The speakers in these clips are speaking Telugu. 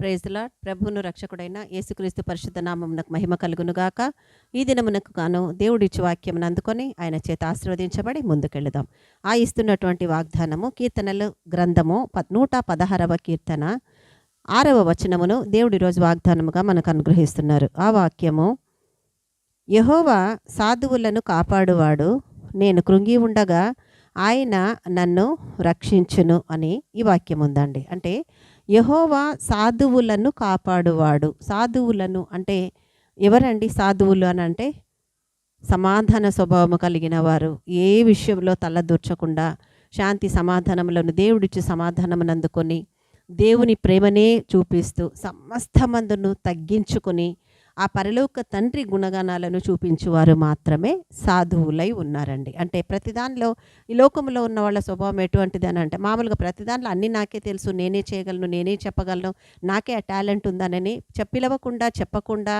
ప్రైజ్లా ప్రభువును రక్షకుడైన యేసుక్రీస్తు పరిశుద్ధ నామమునకు మహిమ కలుగునుగాక ఈ దినమునకు గాను దేవుడిచ్చి వాక్యమును అందుకొని ఆయన చేత ఆశీర్వదించబడి ముందుకెళ్దాం ఆ ఇస్తున్నటువంటి వాగ్దానము కీర్తనలు గ్రంథము ప నూట పదహారవ కీర్తన. ఆరవ వచనమును దేవుడి రోజు వాగ్దానముగా మనకు అనుగ్రహిస్తున్నారు. ఆ వాక్యము యహోవా సాధువులను కాపాడువాడు నేను కృంగి ఉండగా ఆయన నన్ను రక్షించును అని ఈ వాక్యం ఉందండి అంటే యహోవా సాధువులను కాపాడువాడు. సాధువులను అంటే ఎవరండి సాధువులు అని అంటే? సమాధాన స్వభావము కలిగిన వారు. ఏ విషయంలో తలదూర్చకుండా శాంతి సమాధానములను దేవుడిచ్చి సమాధానమును అందుకొని దేవుని ప్రేమనే చూపిస్తూ సమస్తమందును తగ్గించుకొని ఆ పరలోక తండ్రి గుణగణాలను చూపించేవారు మాత్రమే సాధువులై ఉన్నారండి. అంటే ప్రతిదానిలో ఈ లోకంలో ఉన్న వాళ్ళ స్వభావం ఎటువంటిది అని అంటే మామూలుగా ప్రతిదానిలో అన్నీ నాకే తెలుసు నేనే చేయగలను నేనే చెప్పగలను నాకే ఆ టాలెంట్ ఉందనని చెప్పిలవకుండా చెప్పకుండా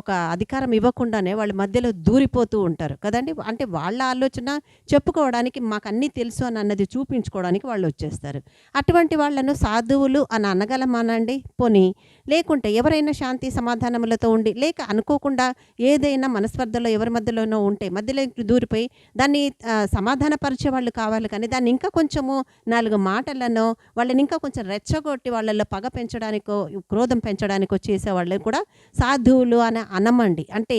ఒక అధికారం ఇవ్వకుండానే వాళ్ళ మధ్యలో దూరిపోతూ ఉంటారు కదండి. అంటే వాళ్ళ ఆలోచన చెప్పుకోవడానికి మాకు అన్నీ తెలుసు అని అన్నది చూపించుకోవడానికి వాళ్ళు వచ్చేస్తారు. అటువంటి వాళ్ళను సాధువులు అని అనగలమానండి? పోనీ లేకుంటే ఎవరైనా శాంతి సమాధానం సమాధానములతో ఉండి లేక అనుకోకుండా ఏదైనా మనస్పర్ధలో ఎవరి మధ్యలోనో ఉంటే మధ్యలో దూరిపోయి దాన్ని సమాధానపరిచే వాళ్ళు కావాలి. కానీ దాన్ని ఇంకా కొంచెము నాలుగు మాటలను వాళ్ళని ఇంకా కొంచెం రెచ్చగొట్టి వాళ్ళల్లో పగ పెంచడానికో క్రోధం పెంచడానికో చేసే వాళ్ళని కూడా సాధువులు అని అనమండి. అంటే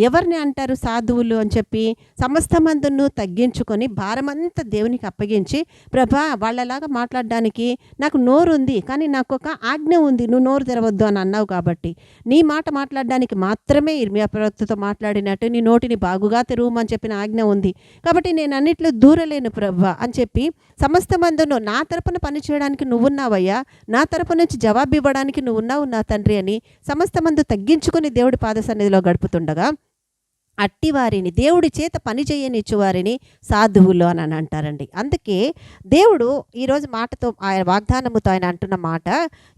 ఎవరిని అంటారు సాధువులు అని చెప్పి సమస్తమందును తగ్గించుకొని భారమంతా దేవునికి అప్పగించి ప్రభా వాళ్ళలాగా మాట్లాడడానికి నాకు నోరు ఉంది కానీ నాకు ఒక ఆజ్ఞ ఉంది నువ్వు నోరు తెరవద్దు అని అన్నావు కాబట్టి. నీ మాట మాట్లాడడానికి మాత్రమే ఇర్మియా ప్రవక్తతో మాట్లాడినట్టు నీ నోటిని బాగుగా తెరువమని చెప్పిన ఆజ్ఞ ఉంది. కాబట్టి నేను అన్నిట్లో దూరలేను ప్రభా అని చెప్పి సమస్తమందును నా తరపున పని చేయడానికి నువ్వున్నావయ్యా నా తరపు నుంచి జవాబు ఇవ్వడానికి నువ్వు ఉన్నావు నా తండ్రి అని సమస్తమందు తగ్గించుకుని దేవుడి పాద సన్నిధిలో గడుపుతుండగా అట్టివారిని దేవుడి చేత పని చేయనిచ్చు వారిని సాధువులు అని అని అంటారండి. అందుకే దేవుడు ఈరోజు మాటతో ఆయన వాగ్దానముతో ఆయన అంటున్న మాట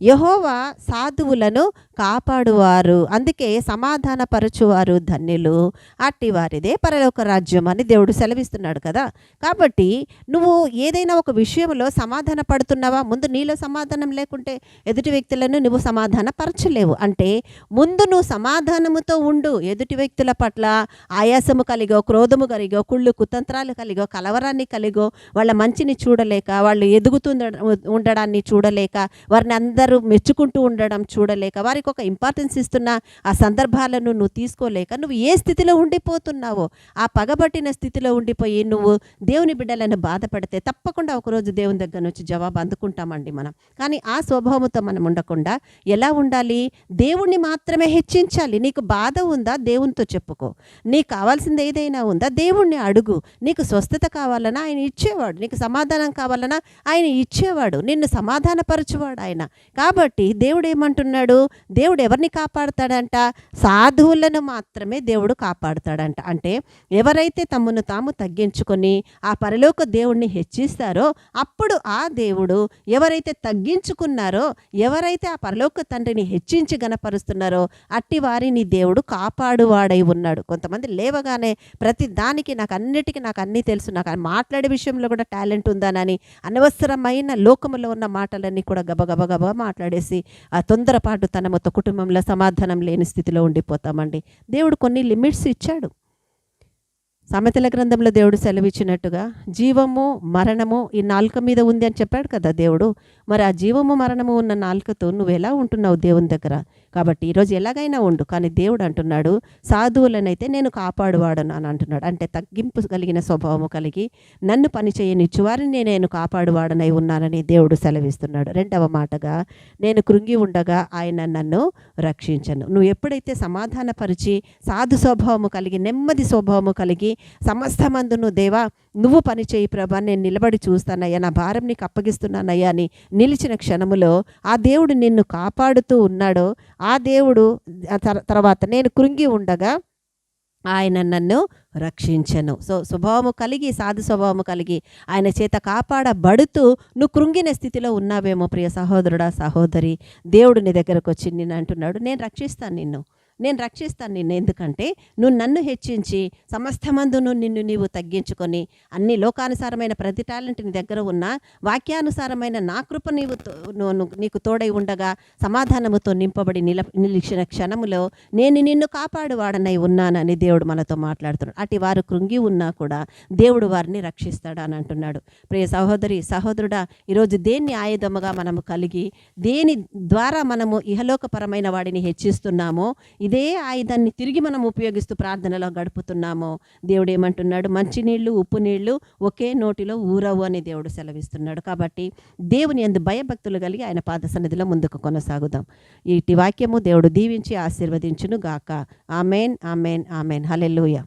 యహోవా సాధువులను కాపాడువారు అందుకే సమాధానపరచువారు ధన్యులు అట్టివారిదే పరలోక రాజ్యం అని దేవుడు సెలవిస్తున్నాడు కదా. కాబట్టి నువ్వు ఏదైనా ఒక విషయంలో సమాధాన పడుతున్నావా ముందు నీలో సమాధానం లేకుంటే ఎదుటి వ్యక్తులను నువ్వు సమాధాన పరచలేవు అంటే ముందు నువ్వు సమాధానముతో ఉండు ఎదుటి వ్యక్తుల పట్ల ఆయాసము కలిగో క్రోధము కలిగో కుళ్ళు కుతంత్రాలు కలిగో కలవరాన్ని కలిగో వాళ్ళ మంచిని చూడలేక వాళ్ళు ఎదుగుతుండ ఉండడాన్ని చూడలేక వారిని అందరూ మెచ్చుకుంటూ ఉండడం చూడలేక వారికి ఒక ఇంపార్టెన్స్ ఇస్తున్న ఆ సందర్భాలను నువ్వు తీసుకోలేక నువ్వు ఏ స్థితిలో ఉండిపోతున్నావో ఆ పగబట్టిన స్థితిలో ఉండిపోయి నువ్వు దేవుని బిడ్డలను బాధపడితే తప్పకుండా ఒకరోజు దేవుని దగ్గర నుంచి జవాబు అందుకుంటామండి మనం. కానీ ఆ స్వభావంతో మనం ఉండకుండా ఎలా ఉండాలి? దేవుణ్ణి మాత్రమే హెచ్చించాలి. నీకు బాధ ఉందా? దేవునితో చెప్పుకో. నీకు కావాల్సింది ఏదైనా ఉందా? దేవుణ్ణి అడుగు. నీకు స్వస్థత కావాలన్నా ఆయన ఇచ్చేవాడు. నీకు సమాధానం కావాలన్నా ఆయన ఇచ్చేవాడు. నిన్ను సమాధానపరచువాడు ఆయన. కాబట్టి దేవుడు ఏమంటున్నాడు దేవుడు ఎవరిని కాపాడుతాడంట? సాధువులను మాత్రమే దేవుడు కాపాడుతాడంట. అంటే ఎవరైతే తమను తాము తగ్గించుకొని ఆ పరలోక దేవుణ్ణి హెచ్చిస్తారో అప్పుడు ఆ దేవుడు ఎవరైతే తగ్గించుకున్నారో ఎవరైతే ఆ పరలోక తండ్రిని హెచ్చించి గనపరుస్తున్నారో అట్టి వారిని దేవుడు కాపాడువాడై ఉన్నాడు. కొంత కొంతమంది లేవగానే ప్రతి దానికి నాకు అన్నిటికీ నాకు అన్నీ తెలుసు. నాకు మాట్లాడే విషయంలో కూడా టాలెంట్ ఉందానని అనవసరమైన లోకములో ఉన్న మాటలన్నీ కూడా గబగబగబ మాట్లాడేసి ఆ తొందరపాటు తనముతో కుటుంబంలో సమాధానం లేని స్థితిలో ఉండిపోతామండి. దేవుడు కొన్ని లిమిట్స్ ఇచ్చాడు. సమతల గ్రంథంలో దేవుడు సెలవిచ్చినట్టుగా జీవము మరణము ఈ నాలుక మీద ఉంది అని చెప్పాడు కదా దేవుడు. మరి ఆ జీవము మరణము ఉన్న నాలుకతో నువ్వు ఎలా ఉంటున్నావు దేవుని దగ్గర? కాబట్టి ఈరోజు ఎలాగైనా ఉండు. కానీ దేవుడు అంటున్నాడు సాధువులనైతే నేను కాపాడువాడను అని అంటున్నాడు. అంటే తగ్గింపు కలిగిన స్వభావము కలిగి నన్ను పని చేయనిచ్చు వారిని నేను కాపాడువాడనై ఉన్నానని దేవుడు సెలవిస్తున్నాడు. రెండవ మాటగా నేను కృంగి ఉండగా ఆయన నన్ను రక్షించను. నువ్వు ఎప్పుడైతే సమాధానపరిచి సాధు స్వభావము కలిగి నెమ్మది స్వభావము కలిగి సమస్తమందును దేవా నువ్వు పని చేయి ప్రభా నేను నిలబడి చూస్తానయ్యా నా భారం నీకు అప్పగిస్తున్నానయ్యా అని నిలిచిన క్షణములో ఆ దేవుడు నిన్ను కాపాడుతూ ఉన్నాడో ఆ దేవుడు ఆ తర్వాత నేను కృంగి ఉండగా ఆయన నన్ను రక్షించను. సో స్వభావము కలిగి సాధు స్వభావము కలిగి ఆయన చేత కాపాడబడుతూ నువ్వు కృంగిన స్థితిలో ఉన్నావేమో ప్రియ సహోదరుడా సహోదరి. దేవుడు నీ దగ్గరకు వచ్చి నిన్ను అంటున్నాడు నేను రక్షిస్తాను నిన్ను. నేను రక్షిస్తాను నిన్ను. ఎందుకంటే నువ్వు నన్ను హెచ్చించి సమస్తమందును నిన్ను నీవు తగ్గించుకొని అన్ని లోకానుసారమైన ప్రతి టాలెంట్ నీ దగ్గర ఉన్న వాక్యానుసారమైన నా కృప నీవు ను- నీకు తోడై ఉండగా సమాధానముతో నింపబడి నిల నిలిచిన క్షణములో నేను నిన్ను కాపాడువాడనై ఉన్నానని దేవుడు మనతో మాట్లాడుతున్నాడు. అటు వారు కృంగి ఉన్నా కూడా దేవుడు వారిని రక్షిస్తాడు అని అంటున్నాడు. ప్రియ సహోదరి సహోదరుడా ఈరోజు దేన్ని ఆయుధముగా మనము కలిగి దేని ద్వారా మనము ఇహలోకపరమైన వాడిని హెచ్చిస్తున్నామో ఇదే ఆయుధాన్ని తిరిగి మనం ఉపయోగిస్తూ ప్రార్థనలో గడుపుతున్నామో. దేవుడు ఏమంటున్నాడు మంచినీళ్ళు ఉప్పు నీళ్ళు ఒకే నోటిలో ఊరవు అని దేవుడు సెలవిస్తున్నాడు. కాబట్టి దేవుని ఎందు భయభక్తులు కలిగి ఆయన పాద సన్నిధిలో ముందుకు కొనసాగుదాం. ఇటు వాక్యము దేవుడు దీవించి ఆశీర్వదించును గాక ఆమెన్ ఆమెన్ ఆమెన్. హలెల్లుయా.